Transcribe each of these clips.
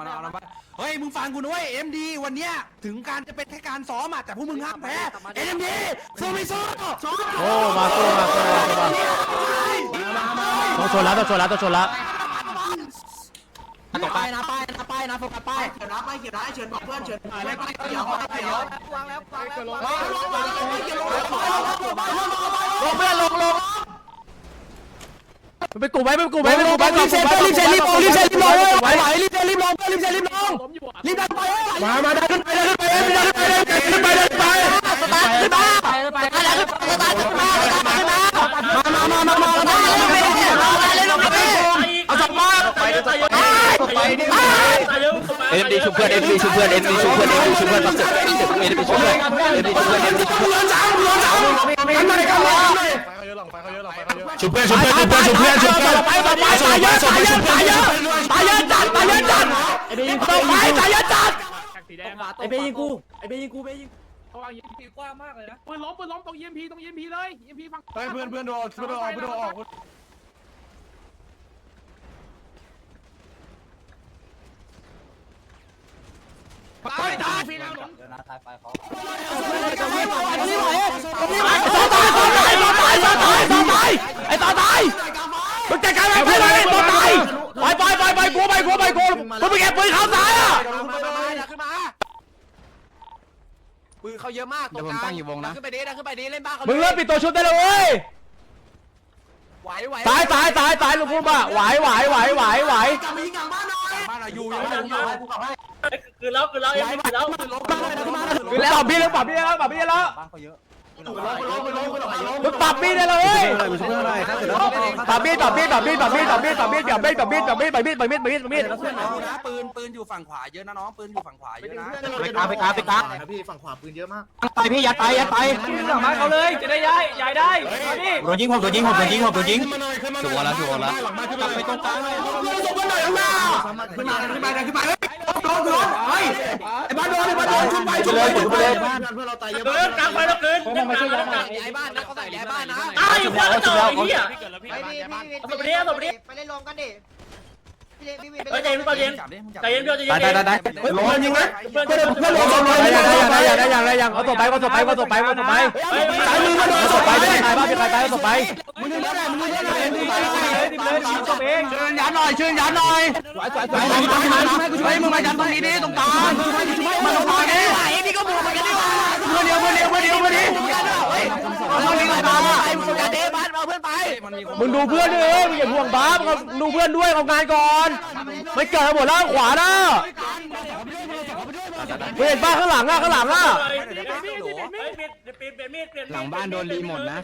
มันเอามันเฮ้ยมึงฟังกูนะเว้ยเอ็มดีวันเนี้ยถึงการจะเป็นแค่การซ้อมอะแต่พวกมึงห้ามแพ้เอ็มดีสู้ไม่สู้สู้โอ้มาสู้มาสู้มาสู้มาต้องชนแล้วต้องชนแล้วต้องชนแล้วต่อไปนะไปนะไปนะโฟกัสไปเขียนนะไปเขียนนะเฉินบอกเพื่อนเฉินไปไปเขียวไปเขียววางแล้ววางแล้วลงลงลงเขียวลงลงลงลงเพื่อนลงลงมันเป็นกลุ่มไว้เป็นกลุ่มไว้เป็นกลุ่มไว้รีบเซ็ตรีบเซ็ตรีบลงรีบเซ็ตรีบลงไว้ ไหวรีบเซ็ตรีบลงรีบเซ็ตรีบลงรีบดันไปมามาดันขึ้นไปดันขึ้นไปดันขึ้นไปดันขึ้นไปดันขึ้นไปสตาร์ทขึ้นมาไปไปไปสตาร์ทขึ้นมาสตาร์ทขึ้นมามามามามามาเล่นลงไปเอาสองมาไปไปดิเอ็มดีชุบเพื่อนเอ็มดีชุบเพื่อนเอ็มดีชุบเพื่อนเอ็มดีชุบเพื่อนเอ็มดีชุบเพื่อนเอ็มดีชุบเพื่อนเอ็มดีชุบเพื่อนเงินจ้างเงินจ้างกันมากันมาชุบเพื่อนชุบเพื่อนชุบเพื่อนชุบเพื่อนชุบเพื่อนไปไปไปตายเยอะตายเยอะตายเยอะตายเยอะจัดตายเยอะจัดต้องไปตายเยอะจัดไอเบยิงกูไอเบยิงกูเบยิงกว้างมากเลยนะปืนล้มปืนล้มตรง EMP ตรง EMP เลย EMP ฝั่งเฮ้ยเพื่อนเพื่อนโดนเพื่อนโดนออกเพื่อนโดนออกตายตายพี่แล้วหลงตายตายตายตายตายไอ้ต่อตายมึงจัดการไปเลยต่อตาย ไปไปไปไปกูไปกูไปกูมึงไปเก็บปืนเขาซ้ายอะขึ้นมาปืนเขาเยอะมากตรงกลางขึ้นไปดีนะขึ้นไปดีเล่นบ้านเขามึงเริ่มปิดตัวชุดได้เลยเว้ยไหวไหวตายตายตายตายลูกพุ่มอะไหวไหวไหวไหวไหวกลับมายิงกลางบ้านหน่อยบ้านอยู่ยังไม่อยู่คือแล้วคือแล้ว EMP คือแล้วคือแล้วปรับพี่แล้วปรับพี่แล้วปรับพี่แล้วลงลงลงลงลง มึงปรับพี่ได้เลยปรับพี่ปรับพี่ปรับพี่ปรับพี่ปรับพี่ปรับพี่ปรับพี่ปรับพี่ปรับพี่ปรับพี่ปรับพี่ปรับพี่ปรับพี่ปรับพี่นะปืนปืนอยู่ฝั่งขวาเยอะนะน้องปืนอยู่ฝั่งขวาเยอะนะไปกลางไปกลางไปกลางพี่ฝั่งขวาปืนเยอะมากไปพี่ยัดไปยัดไปหลังมาเขาเลยจะได้ย้ายย้ายได้โดนยิงผมโดนยิงผมโดนยิงผมโดนยิงชัวร์แล้วชัวร์แล้วไปตรงกลางเลยขึ้นมาขึ้นมาขึ้นมาขึ้นมาเฮ้ยโด นโดนเฮ้ยไอ้บ้านโดนไอ้บ้านโดนชุบไปชุบไปชุบไปเพื่อนเราตายเยอะเดินกลางไปแล้วเกินกลางไปแล้วกลางย้ายบ้านนะเขาใส่ย้ายบ้านนะตายอยู่แล้วต่อไอ้เหี้ยไปดิพี่วินเอาไปดิเอาไปดิไปเล่นรวมกันดิพี่ เล่นพี่วินไปเฮ้ยใจเล่นเย็นใจเย็นใจเย็นเพื่อนใจเย็นตายตายตายลงยิงนะเพื่อนเพื่อนเพื่อนลงลงได้ยังได้ยังได้ยังได้ยังเอาต่อไปเอาต่อไปเอาต่อไปเอาต่อไปเฮ้ยสายมือมาโดนเอาต่อไปไม่ใครบ้างไม่ใครไปเอาต่อไปมึงนี่ได้มึงนี่ได้มึงเลยดิเลยดิจบเองเชิญยันหน่อยเชิญยันหน่อยไปไปไปไปมึงมายันตรงนี้ดิตรงกลางมาตรงกลางดิไอ้นี่ก็บวกเหมือนกันดิวะเพื่อนเดียวเพื่อนเดียวเพื่อนเดียวเพื่อนเดียว มึงดูเพื่อนด้วยมึงอย่าห่วงบ้ามึงดูเพื่อนด้วยเอางานก่อน ไม่เกิดหมดแล้วขวานะมึงเห็นป้าข้างหลังอะข้างหลังอะหลังบ้านโดนรีหมดนะ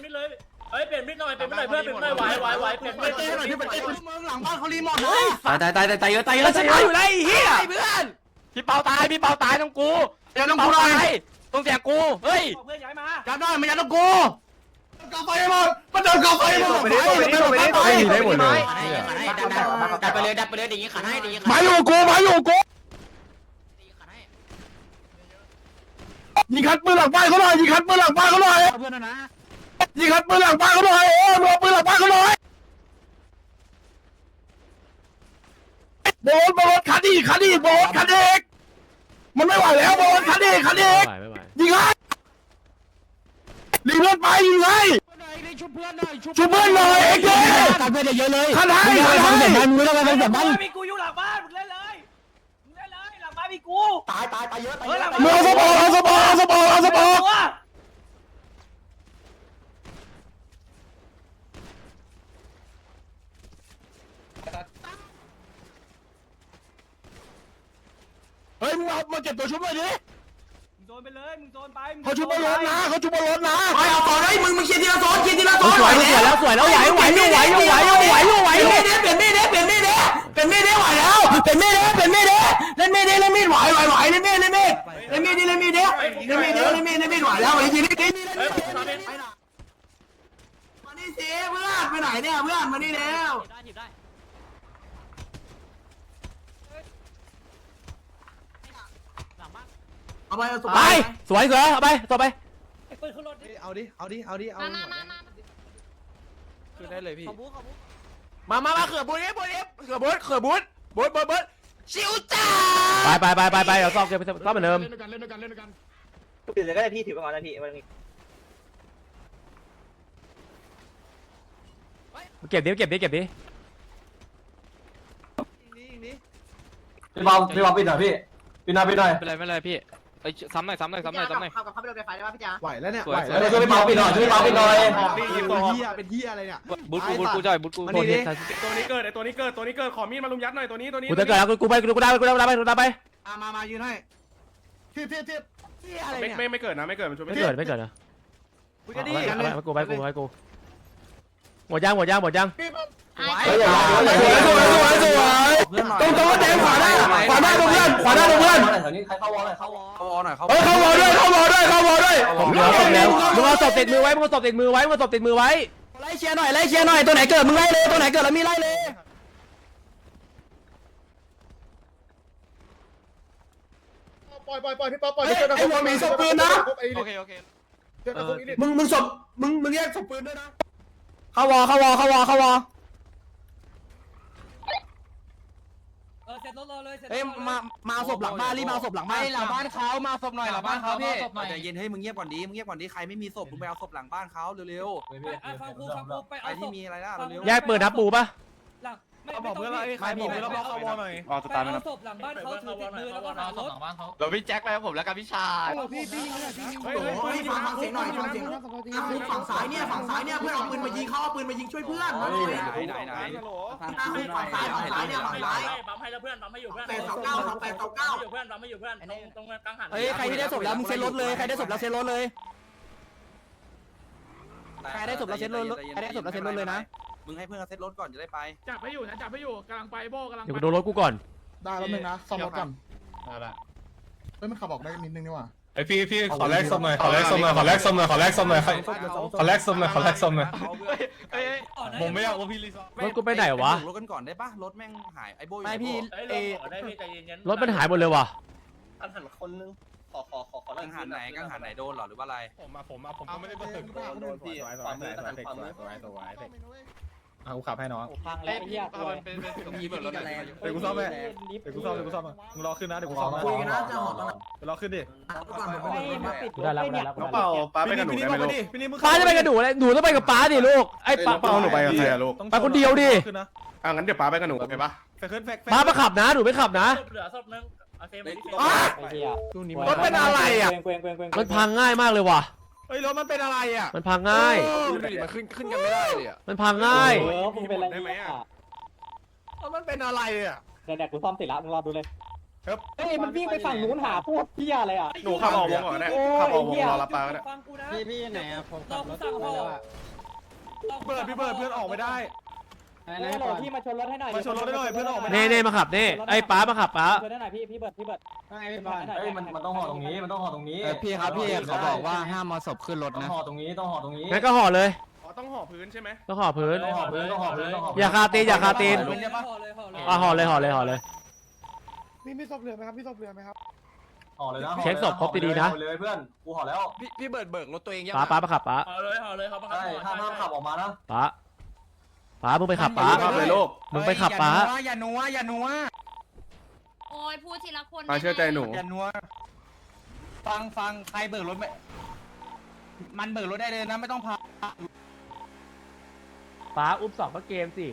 เฮ้ยเปลี่ยนมิดหน่อยเปลี่ยนมิดหน่อยเพื่อนเปลี่ยนมิดหน่อยไหวไหวไหวเปลี่ยนมิดเต้หน่อยที่ประเทศมึงหลังบ้านเขารีโมทเลยตายตายตายตายเยอะตายเยอะแล้วฉันอยู่ไรเฮียเพื่อนพี่เปาตายพี่เปาตายต้องกูอย่าต้องกูหน่อยต้องเสียกูเฮ้ยเพื่อนย้ายมายันหน่อยมันยันต้องกู กาไฟหมดมันโดนกาไฟหมดไปดิไปดิไปดิไม่มีได้หมดเลยดับไปเลยดับไปเลยดีขันให้ดีขันมาอยู่กูมาอยู่กูขันให้ยิงคัดปืนหลังบ้านเขาหน่อยยิงคัดปืนหลังบ้านเขาหน่อยเพื่อนนะยิงคัดปืนหลังบ้านเขาหน่อยเออรัวปืนหลังบ้านเขาหน่อยโบนโบนคัดอีกคัดอีกโบนคัดอีกมันไม่ไหวแล้วโบนคัดอีกคัดอีก ไม่ไหว ยิงให้ รีเพื่อนไปยิงให้ชุบเพื่อนหน่อยชุบเพื่อนหน่อยเอ็กเด้กันเพื่อนเยอะเลยขันให้ขันให้มึงต้องไปฟังเสียงมันมีกูอยู่หลังบ้านมึงเล่นเลยมึงเล่นเลยหลังบ้านมีกูตายตายตายเยอะตายเออหลังมึงเอาสปอร์เอาสปอร์เอาสปอร์เอาสปอร์ ตัว เฮ้ยมึงเอามาเก็บตัวชุบเลยดิ มึงโด นไปเลยมึงโดนไปเขาชุบบนรถนะเขาชุบบนรถนะไปเอาต่อได้มึงมึงเคลียร์ทีละโซนเคลียร์ทีละโซนสวยสวยแล้วสวยแล้วไหวไหวอยู่ไหวอยู่ไหวอยู่ไหวอยู่ไหวอยู่เปลี่ยนมีดเด้เปลี่ยนมีดเด้เปลี่ยนมีดเด้เปลี่ยนมีดเด้ไหวแล้วเปลี่ยนมีดเด้เปลี่ยนมีดเด้เล่นมีดเด้เล่นมีดไหวไหวไหวเล่นมีดเล่นมีดเล่นมีดดิเล่นมีดเด้เล่นมีดเด้เล่นมีดเล่นมีดไหวแล้วไอ้ทีนี้ทีนี้เฮ้ยตอนนี้มานี่สิเพื่อนไปไหนเนี่ยเพื่อนมานี่แล้วได้หยิบได้ เอาไปเอาสไป สวยสวยเอาไปต่อไปปืนขึ้นรถเอาดิ เอาดิ เอาดิ เอาคือได้เลยพี่ มามามาเขือบุญนี้บุญนี้เขือบุญเขือบุญบุญบุญบุญชิวจ้าไปไปไปไปไปเดี๋ยวซ่อมเก็บซ่อมเหมือนเดิมถือเลยก็ได้พี่ถือไปก่อนนะพี่วันนี้เก็บดิเก็บดิเก็บดิพี่บอลพี่บอลปิดหน่อยพี่ปิดหน่อยปิดหน่อยไม่เป็นไรไม่เป็นไรพี่ เอ้ยซ้ำหน่อยซ้ำหน่อยซ้ำหน่อยซ้ำหน่อยเข้ากับเข้าไปโดนไฟฟ้าได้ป่ะพี่จ๋าไหวแล้วเนี่ยสวยไหวแล้วช่วยพี่บอลปิดหน่อยช่วยพี่บอลปิดหน่อย เป็นเฮียเป็นเฮียอะไรเนี่ยบูทกูบูทกูจ่อยบูทกูโทษทีตัวนี้เกิดไอตัวนี้เกิดตัวนี้เกิดขอมีดมาลุมยัดหน่อยตัวนี้ตัวนี้กูจะเกิดแล้วกูกูไปกูได้กูได้กูได้กูได้ไปมามายืนให้ทีบทีบทีบเฮียอะไรไม่เนี่ยไม่ไม่เกิดนะไม่เกิดมันช่วยไม่ไม่เกิดไม่เกิดนะคุยกันดิเอาไปกูไปกูไปกูหมดยังหมดยังหมดยังเฮ้ยอย่าอย่าสวยสวยสวยตรงตรงแดงขวาหน้าขวาหน้าตรงเพื่อน ขวาหน้าตรงเพื่อนแถวนี้ใครเข้าวอลหน่อยเข้าวอลเขาวอหน่อยเขาเฮ้ยเข้าวอลด้วยเข้าวอลด้วยเข้าวอลด้วยผมเหลือศพแล้วมึงเอาศพติดมือไว้มึงเอาศพติดมือไว้มึงเอาศพติดมือไว้ไล่เชียร์หน่อยไล่เชียร์หน่อยตัวไหนเกิดมึงไล่เลยตัวไหนเกิดแล้วมีไล่เลยปล่อยปล่อยปล่อยพี่ป๊อปปล่อยไอ้หัวมีศพปืนนะโอเคโอเคมึงมึงศพมึงมึงแยกศพปืนด้วยนะเข้าวอเข้าวอเข้าวอเข้าวอ เออเสร็จรถรอเลยเสร็จเอ้ยมามาศพหลังบ้านรีบมาศพหลังบ้านหลังบ้านเขามาศพหน่อยหลังบ้านเขาพี่ใจเย็นให้มึงเงียบก่อนดีมึงเงียบก่อนดีใครไม่มีศพมึงไปเอาศพหลังบ้านเขาเร็วฟังกูฟังกูไปๆใครเอาศที่พมีอะไรล่ะเร็วแยกปืนทับปูปะหลัง ไม่ไม่ต้องพี่ใครบอกเพื่อนเราเข้าวอหน่อยเอาสตาร์ทเอาศพหลังบ้านเขาถือติดมือแล้วก็หารถเราพี่แจ็คไปผมแล้วกันพี่ชายพี่พี่ยิงเลยพี่ยิงเฮ้ยเฮ้ยเฮ้ยฟังฟังเสียงหน่อยฟังเสียงฝั่งซ้ายเนี่ยฝั่งซ้ายเนี่ยเพื่อนเอาปืนมายิงเขาเอาปืนมายิงช่วยเพื่อนไหนไหนไหนฝั่งซ้ายฝั่งซ้ายฝั่งซ้ายเนี่ยฝั่งซ้ายปั๊มให้แล้วเพื่อนปั๊มให้อยู่เพื่อนแปดสองเก้าครับแปดสองเก้าอยู่เพื่อนปั๊มให้อยู่เพื่อนตรงตรงกลางหันเฮ้ยใครที่ได้ศพแล้วมึงเซ็นรถเลยใครได้ศพแล้วเซ็นรถเลยใครได้ศพแล้วเซ็นรถใครได้ศพแล้วเซ็นรถเลยนะ มึงให้เพื่อนเซ็ตรถก่อนจะได้ไป จับให้อยู่นะจับให้อยู่กำลังไปโบกำลังเดี๋ยวกูโดนรถกูก่อน ได้แล้วนึงนะซ่อมรถก่อนเฮ้ยมันขับออกได้นิดนึงนี่หว่าไอพี่พี่ขอแลกส้มหน่อยขอแลกส้มหน่อยขอแลกส้มหน่อยขอแลกส้มหน่อยขอขอแลกส้มหน่อยขอแลกส้มหน่อยผมไม่อยากว่าพี่รีซอรถกูไปไหนวะ รถกันก่อนได้ปะรถแม่งหายไอ้โบไม่พี่เอ้ยได้พี่ใจเย็นรถมันหายหมดเลยว่ะกังหันคนนึงขอขอขอขอกังหันไหนกังหันไหนโดนหรอหรือว่าอะไรผมมาผมมาผมก็ไม่ได้เปิดโดนพี่ขวามือกังหันขวามือเอากูขับให้น้อง พังแล้วเฮียมันเป็นเป็นมีเบิร์ดรถอะไรเดี๋ยวกูซ่อมให้เดี๋ยวกูซ่อมเดี๋ยวกูซ่อมมึงรอขึ้นนะเดี๋ยวกูซ่อมคุยกันนะจะหอตอนไหนเดี๋ยวรอขึ้นดิก่อนผมไม่ได้กูได้แล้วกูได้แล้วกูได้แล้วป้าไปกับหนูได้ไหมลูกพี่นี่มึงป้าจะไปกับหนูเลยหนูต้องไปกับป้าดิลูกไอ้ป้าป้าหนูไปกับใครอะลูกไปคนเดียวดิอะงั้นเดี๋ยวป้าไปกับหนูโอเคปะไปขึ้นแฟกป้ามาขับนะหนูไม่ขับนะศพเหลือศพนึงโอเคไม่รถเป็นอะไรอะมันพังง่ายมากเลยว่ะ เฮ้ยรถมันเป็นอะไรอะมันพังง่ายมันขึ้นขึ้นกันไม่ได้เลยอะมันพังง่ายได้ไหมอะมันเป็นอะไรอะเดี๋ยวกูซ่อมติดละมึงรอดูเลยเฮ้ยมันวิ่งไปฝั่งนู้นหาพวกพี่อะไรอะ หนูขับออกวงก่อนได้ขับออกวงรอรับป้าก็ได้ ฟังกูนะพี่พี่ไหนอะผมเราสั่งห่อเปิดพี่เปิดเพื่อนออกไม่ได้ ฮัลโหลพี่มาชนรถให้หน่อยมาชนรถได้หน่อยเพื่อนออกไม่ได้เน่เน่มาขับเน่ไอ้ป้ามาขับป้า ชนได้หน่อยพี่พี่เบิร์ดพี่เบิร์ดเฮ้ยมันมันต้องห่อตรงนี้มันต้องห่อตรงนี้พี่ครับพี่เขาบอกว่าห้ามมาศพขึ้นรถต้องนะห่อตรงนี้ต้องห่อตรงนี้งั้นก็ห่อเลย อ๋อต้องห่อพื้นใช่ไหมต้องห่อพื้น ต้องห่อพื้นต้องห่อพื้นต้องห่ออย่าคาตีนอย่าคาตีนห่อเลยห่อเลยอะห่อเลยห่อเลยห่อเลย มีมีศพเหลือไหมครับมีศพเหลือไหมครับห่อเลยนะเช็คศพครบดีๆนะ ห่อเลยเพื่อนกูห่อแล้วพี่พี่เบิร์ดเบิกรถตัวเองยังป้าป้ามาขับป้า ห่อเลยห่อเลยเขาบังคับใช่ห่อห้ามห้ามขับออกมานะป้า ป้ามึงไปขับป้าขับเลยลูก มึงไปขับป้าอย่านัวอย่านัวโอ้ยพูดทีละคนมาเชื่อใจหนู อย่านัว ฟังฟังใครเบิกรถไม่มันเบิกรถได้เลยนะไม่ต้องพาป้าอุ้มสองก็เกมสิ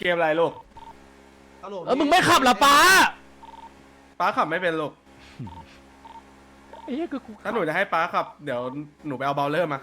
เกมอะไรลูกเออมึงไม่ขับเหรอป้าป้าขับไม่เป็นลูก ไอ้เหี้ยคือกูถ้าหนูจะให้ป้าขับ เดี๋ยวหนูไปเอาเบลเลอร์มา